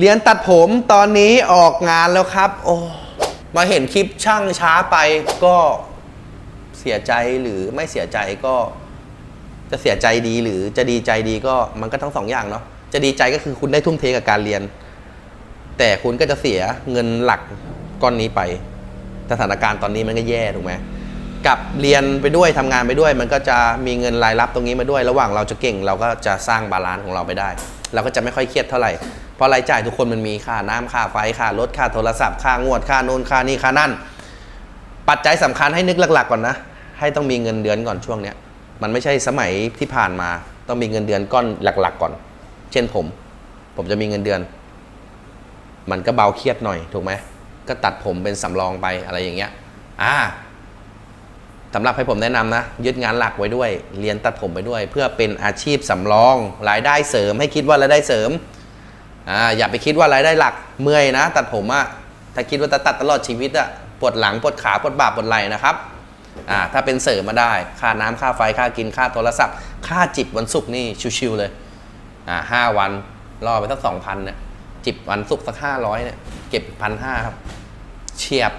เรียนตัดผมตอนนี้ออกงานแล้วครับ โอ้มาเห็นคลิปช่างช้าไปก็เสียใจหรือไม่เสียใจก็ จะเสียใจดีหรือจะดีใจดีก็มันก็ทั้งสองอย่างเนาะจะดีใจก็คือคุณได้ทุ่มเทกับการเรียน แต่คุณก็จะเสียเงินหลักก้อนนี้ไป สถานการณ์ตอนนี้มันก็แย่ถูกไหม กับเรียนไปด้วยทำงานไปด้วย มันก็จะมีเงินรายรับตรงนี้มาด้วย ระหว่างเราจะเก่งเราก็จะสร้างบาลานซ์ของเราไปได้ เราก็จะไม่ค่อยเครียดเท่าไหร่เพราะรายจ่ายทุกคนมันมีค่าน้ำค่าไฟค่ารถค่าโทรศัพท์ค่างวดค่าโน่นค่านี่ค่านั่นปัจจัยสำคัญให้นึกหลัก ๆ ก่อนนะ ให้ต้องมีเงินเดือนก่อนช่วงเนี้ยมันไม่ใช่สมัยที่ผ่านมา ต้องมีเงินเดือนก้อนหลัก ๆ ก่อน เช่นผม ผมจะมีเงินเดือน มันก็เบาเครียดหน่อยถูกไหมก็ตัดผมเป็นสำรองไปอะไรอย่างเงี้ยอ่า สำหรับให้ผมแนะนำนะ ยึดงานหลักไว้ด้วย เรียนตัดผมไปด้วย เพื่อเป็นอาชีพสำรอง รายได้เสริม ให้คิดว่ารายได้เสริมอ่าอย่าไปคิดว่ารายได้หลักเมื่อยนะ ตัดผมอะถ้าคิดว่าจะตัดตลอดชีวิตอะปวดหลังปวดขาปวดบ่าปวดไหล่นะครับอ่าถ้าเป็นเสริมมาได้ ค่าน้ำค่าไฟค่ากินค่าโทรศัพท์ ค่าจิบวันศุกร์นี่ชิวๆเลยอ่าห้าวันรอไปสักสองพันเนี่ยจิบวันศุกร์สักห้าร้อยเนี่ยเก็บพันห้าครับเฉียบ